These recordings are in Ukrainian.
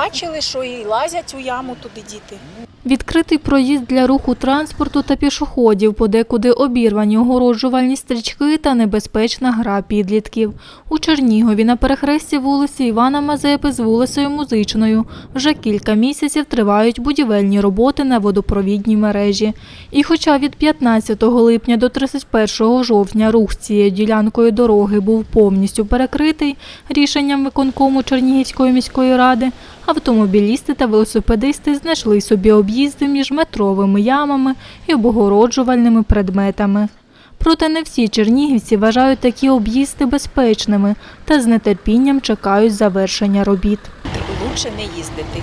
бачили, що і лазять у яму туди діти. Відкритий проїзд для руху транспорту та пішоходів, подекуди обірвані огороджувальні стрічки та небезпечна гра підлітків. У Чернігові на перехресті вулиці Івана Мазепи з вулицею Музичною вже кілька місяців тривають будівельні роботи на водопровідній мережі. І хоча від 15 липня до 31 жовтня рух цією ділянкою дороги був повністю перекритий рішенням виконкому Чернігівської міської ради, автомобілісти та велосипедисти знайшли собі об'їзди між метровими ямами і обгороджувальними предметами. Проте не всі чернігівці вважають такі об'їзди безпечними та з нетерпінням чекають завершення робіт. Лучше не їздити.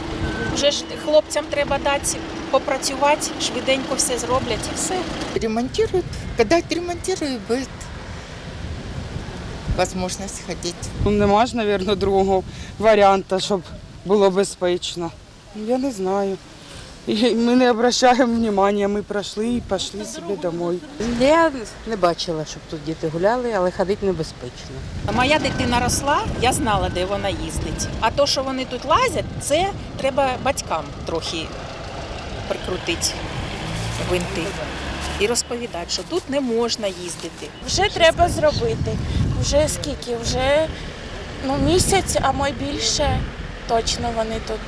Вже ж хлопцям треба дати попрацювати, швиденько все зроблять і все. ремонтируют. Когда отремонтируют, будет возможность ходить. Ну, Нема ж, мабуть, другого варіанту, щоб було безпечно. Я не знаю. І ми не обращаємо уваги, ми пройшли і пішли собі домой. Я не бачила, щоб тут діти гуляли, але ходити небезпечно. Моя дитина росла, я знала, де вона їздить. А то, що вони тут лазять, це треба батькам трохи прикрутити винти і розповідати, що тут не можна їздити. Вже треба зробити. Вже скільки? Вже ну, місяць, а мой більше точно вони тут.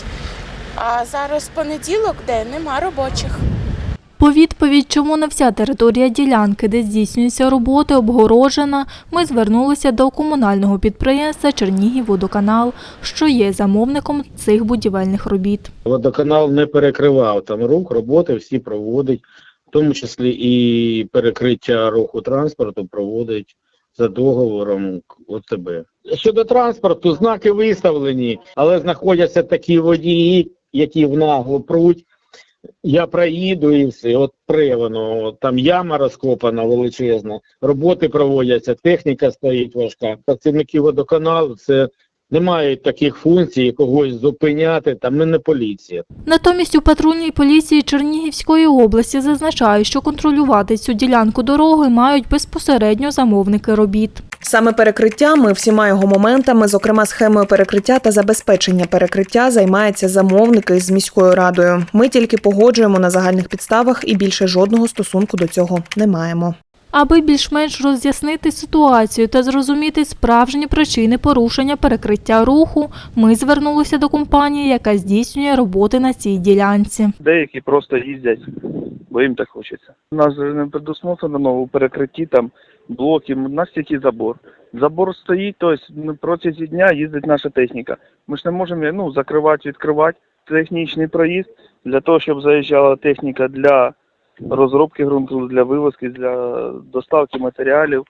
А зараз понеділок, де нема робочих. По відповідь, чому не вся територія ділянки, де здійснюються роботи, обгорожена, ми звернулися до комунального підприємства Чернігівводоканал, що є замовником цих будівельних робіт. Водоканал не перекривав там рух, роботи всі проводить, в тому числі і перекриття руху транспорту проводить за договором ОТБ. Щодо транспорту, знаки виставлені, але знаходяться такі водії, які в наглу пруть. Я проїду і все, от пре воно, там яма розкопана величезна, роботи проводяться, техніка стоїть важка. Працівники водоканалу це не мають таких функцій, когось зупиняти, там ми не поліція. Натомість у патрульній поліції Чернігівської області зазначають, що контролювати цю ділянку дороги мають безпосередньо замовники робіт. Саме перекриттями, всіма його моментами, зокрема схемою перекриття та забезпечення перекриття, займаються замовники з міською радою. Ми тільки погоджуємо на загальних підставах і більше жодного стосунку до цього не маємо. Аби більш-менш роз'яснити ситуацію та зрозуміти справжні причини порушення перекриття руху, ми звернулися до компанії, яка здійснює роботи на цій ділянці. Деякі просто їздять, бо їм так хочеться. У нас не предусмотрено у перекритті там блоки, у нас тільки забор. Забор стоїть, тобто протягом дня їздить наша техніка. Ми ж не можемо ну, закривати, відкривати технічний проїзд для того, щоб заїжджала техніка для розробки ґрунту, для вивозки, для доставки матеріалів.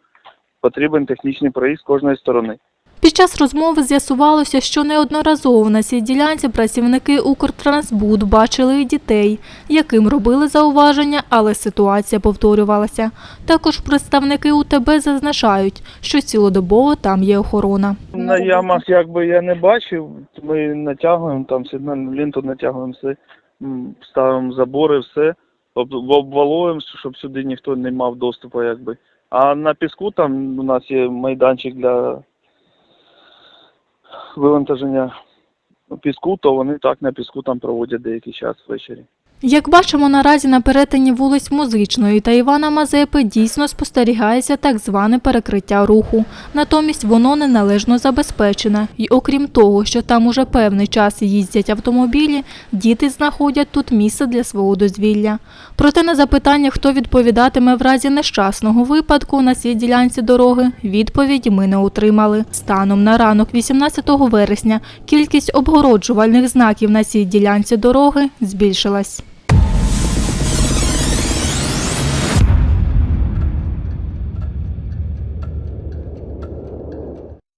Потрібен технічний проїзд кожної сторони. Під час розмови з'ясувалося, що неодноразово на цій ділянці працівники Укртрансбуд бачили і дітей, яким робили зауваження, але ситуація повторювалася. Також представники УТБ зазначають, що цілодобово там є охорона. На ямах якби я не бачив. Ми натягуємо там сигнальну ленту, натягуємо все, ставимо забори, все, обвалуємо, щоб сюди ніхто не мав доступу, якби. А на піску там у нас є майданчик для вивантаження піску, то вони так на піску там проводять деякий час ввечері. Як бачимо, наразі на перетині вулиць Музичної та Івана Мазепи дійсно спостерігається так зване перекриття руху. Натомість воно неналежно забезпечене. І окрім того, що там уже певний час їздять автомобілі, діти знаходять тут місце для свого дозвілля. Проте на запитання, хто відповідатиме в разі нещасного випадку на цій ділянці дороги, відповіді ми не отримали. Станом на ранок 18 вересня кількість обгороджувальних знаків на цій ділянці дороги збільшилась.